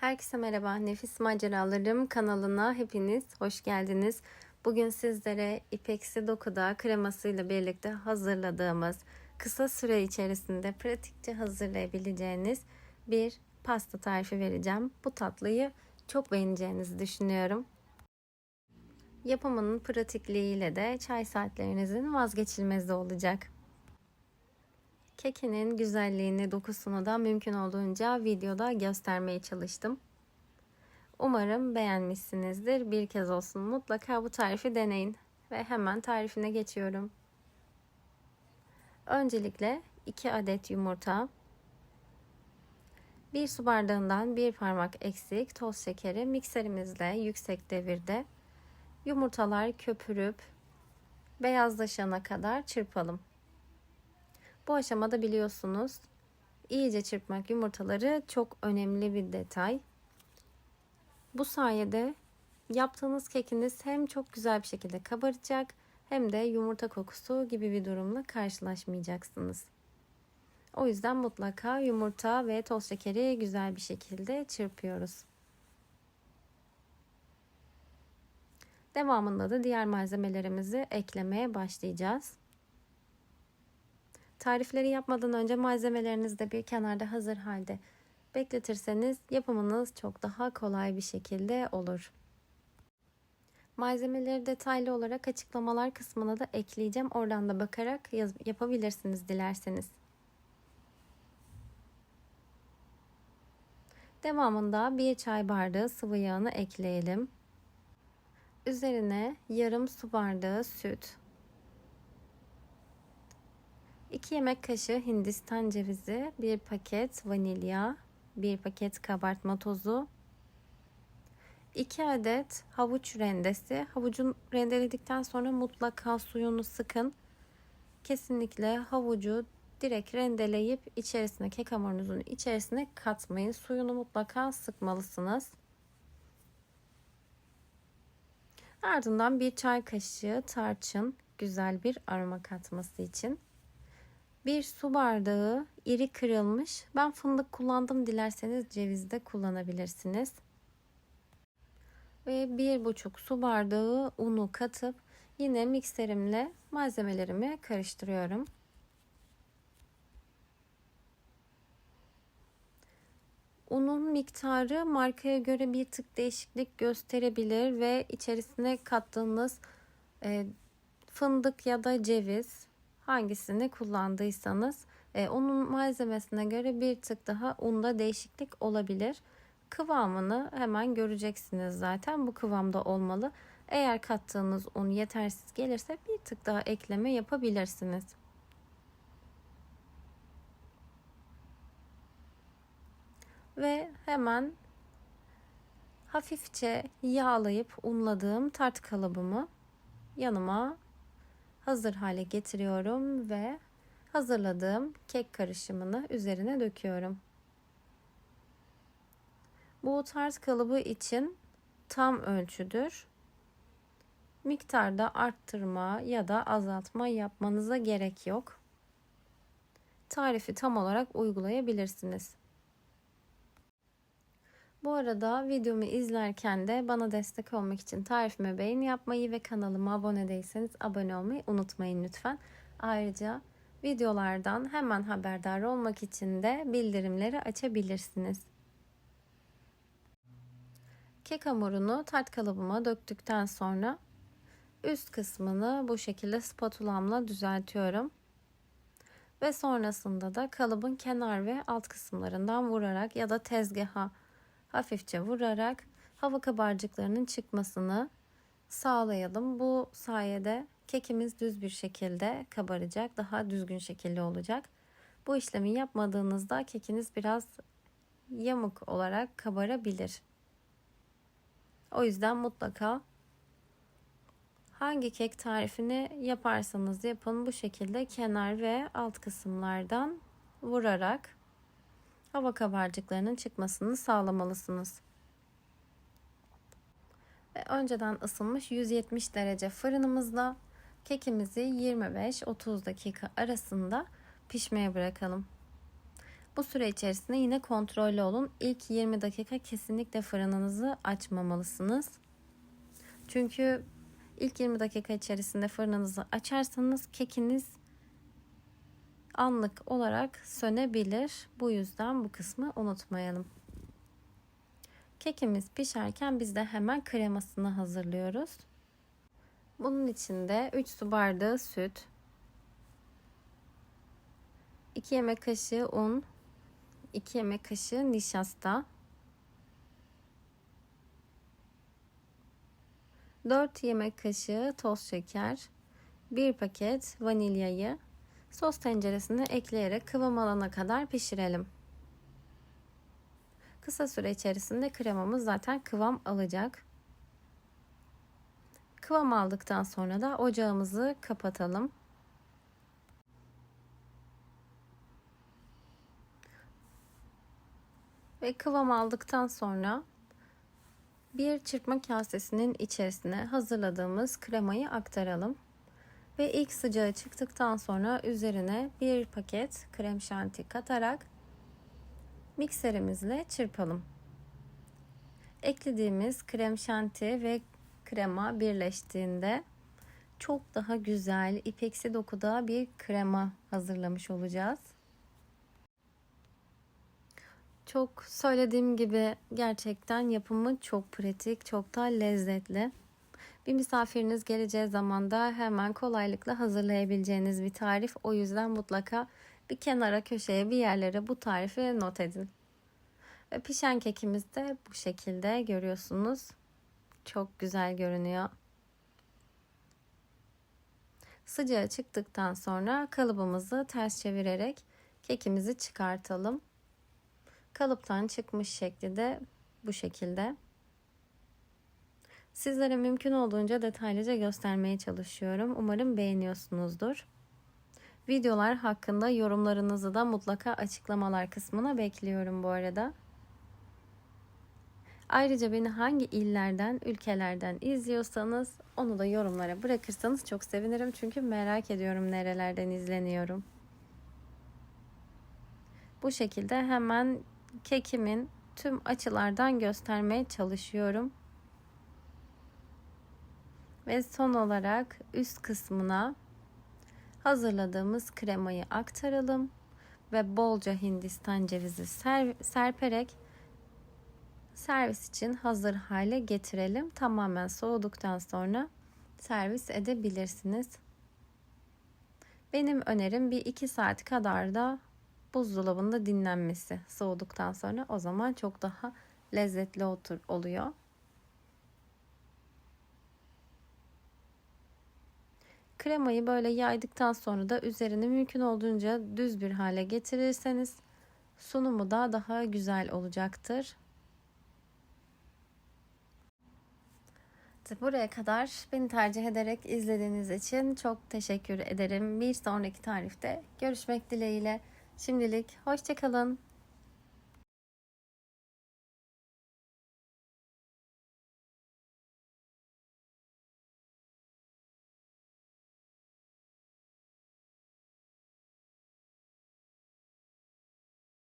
Herkese merhaba. Nefis Maceralarım kanalına hepiniz hoş geldiniz. Bugün sizlere ipeksi dokuda kremasıyla birlikte hazırladığımız kısa süre içerisinde pratikçe hazırlayabileceğiniz bir pasta tarifi vereceğim. Bu tatlıyı çok beğeneceğinizi düşünüyorum. Yapımının pratikliğiyle de çay saatlerinizin vazgeçilmezi olacak. Kekinin güzelliğini, dokusunu da mümkün olduğunca videoda göstermeye çalıştım. Umarım beğenmişsinizdir. Bir kez olsun mutlaka bu tarifi deneyin. Ve hemen tarifine geçiyorum. Öncelikle 2 adet yumurta, 1 su bardağından 1 parmak eksik toz şekeri mikserimizle yüksek devirde yumurtalar köpürüp beyazlaşana kadar çırpalım. Bu aşamada biliyorsunuz iyice çırpmak yumurtaları çok önemli bir detay. Bu sayede yaptığınız kekiniz hem çok güzel bir şekilde kabaracak hem de yumurta kokusu gibi bir durumla karşılaşmayacaksınız. O yüzden mutlaka yumurta ve toz şekeri güzel bir şekilde çırpıyoruz. Devamında da diğer malzemelerimizi eklemeye başlayacağız. Tarifleri yapmadan önce malzemelerinizi de bir kenarda hazır halde bekletirseniz yapımınız çok daha kolay bir şekilde olur. Malzemeleri detaylı olarak açıklamalar kısmına da ekleyeceğim. Oradan da bakarak yapabilirsiniz dilerseniz. Devamında bir çay bardağı sıvı yağını ekleyelim. Üzerine yarım su bardağı süt, 2 yemek kaşığı hindistan cevizi, 1 paket vanilya, 1 paket kabartma tozu, 2 adet havuç rendesi. Havucun rendeledikten sonra mutlaka suyunu sıkın. Kesinlikle havucu direkt rendeleyip içerisine kek hamurunuzun içerisine katmayın. Suyunu mutlaka sıkmalısınız. Ardından bir çay kaşığı tarçın güzel bir aroma katması için. Bir su bardağı iri kırılmış. Ben fındık kullandım. Dilerseniz ceviz de kullanabilirsiniz. Ve bir buçuk su bardağı unu katıp yine mikserimle malzemelerimi karıştırıyorum. Unun miktarı markaya göre bir tık değişiklik gösterebilir ve içerisine kattığınız e, fındık ya da ceviz hangisini kullandıysanız e, onun malzemesine göre bir tık daha unda değişiklik olabilir. Kıvamını hemen göreceksiniz zaten bu kıvamda olmalı. Eğer kattığınız un yetersiz gelirse bir tık daha ekleme yapabilirsiniz. Ve hemen hafifçe yağlayıp unladığım tart kalıbımı yanıma hazır hale getiriyorum ve hazırladığım kek karışımını üzerine döküyorum. Bu tart kalıbı için tam ölçüdür. Miktarda arttırma ya da azaltma yapmanıza gerek yok. Tarifi tam olarak uygulayabilirsiniz. Bu arada videomu izlerken de bana destek olmak için tarifime beğeni yapmayı ve kanalıma abone değilseniz abone olmayı unutmayın lütfen. Ayrıca videolardan hemen haberdar olmak için de bildirimleri açabilirsiniz. Kek hamurunu tart kalıbıma döktükten sonra üst kısmını bu şekilde spatulamla düzeltiyorum. Ve sonrasında da kalıbın kenar ve alt kısımlarından vurarak ya da tezgaha hafifçe vurarak hava kabarcıklarının çıkmasını sağlayalım. Bu sayede kekimiz düz bir şekilde kabaracak, daha düzgün şekilde olacak. Bu işlemi yapmadığınızda kekiniz biraz yamuk olarak kabarabilir. O yüzden mutlaka hangi kek tarifini yaparsanız yapın bu şekilde kenar ve alt kısımlardan vurarak hava kabarcıklarının çıkmasını sağlamalısınız. Ve önceden ısınmış 170 derece fırınımızda kekimizi 25-30 dakika arasında pişmeye bırakalım. Bu süre içerisinde yine kontrollü olun. İlk 20 dakika kesinlikle fırınınızı açmamalısınız. Çünkü ilk 20 dakika içerisinde fırınınızı açarsanız kekiniz anlık olarak sönebilir. Bu yüzden bu kısmı unutmayalım. Kekimiz pişerken biz de hemen kremasını hazırlıyoruz. Bunun için de 3 su bardağı süt, 2 yemek kaşığı un, 2 yemek kaşığı nişasta, 4 yemek kaşığı toz şeker, 1 paket vanilyayı sos tenceresine ekleyerek kıvam alana kadar pişirelim. Kısa süre içerisinde kremamız zaten kıvam alacak. Kıvam aldıktan sonra da ocağımızı kapatalım. Ve kıvam aldıktan sonra bir çırpma kasesinin içerisine hazırladığımız kremayı aktaralım. Ve ilk sıcağı çıktıktan sonra üzerine bir paket krem şanti katarak mikserimizle çırpalım. Eklediğimiz krem şanti ve krema birleştiğinde çok daha güzel ipeksi dokuda bir krema hazırlamış olacağız. Çok söylediğim gibi gerçekten yapımı çok pratik, çok da lezzetli. Bir misafiriniz geleceği zaman da hemen kolaylıkla hazırlayabileceğiniz bir tarif. O yüzden mutlaka bir kenara köşeye bir yerlere bu tarifi not edin. Ve pişen kekimiz de bu şekilde görüyorsunuz. Çok güzel görünüyor. Sıcağı çıktıktan sonra kalıbımızı ters çevirerek kekimizi çıkartalım. Kalıptan çıkmış şekli de bu şekilde. Sizlere mümkün olduğunca detaylıca göstermeye çalışıyorum. Umarım beğeniyorsunuzdur. Videolar hakkında yorumlarınızı da mutlaka açıklamalar kısmına bekliyorum bu arada. Ayrıca beni hangi illerden, ülkelerden izliyorsanız onu da yorumlara bırakırsanız çok sevinirim. Çünkü merak ediyorum nerelerden izleniyorum. Bu şekilde hemen kekimin tüm açılardan göstermeye çalışıyorum. Ve son olarak üst kısmına hazırladığımız kremayı aktaralım ve bolca hindistan cevizi ser, serperek servis için hazır hale getirelim. Tamamen soğuduktan sonra servis edebilirsiniz. Benim önerim bir iki saat kadar da buzdolabında dinlenmesi soğuduktan sonra o zaman çok daha lezzetli otur oluyor. Kremayı böyle yaydıktan sonra da üzerini mümkün olduğunca düz bir hale getirirseniz sunumu da daha güzel olacaktır. Buraya kadar beni tercih ederek izlediğiniz için çok teşekkür ederim. Bir sonraki tarifte görüşmek dileğiyle. Şimdilik hoşçakalın.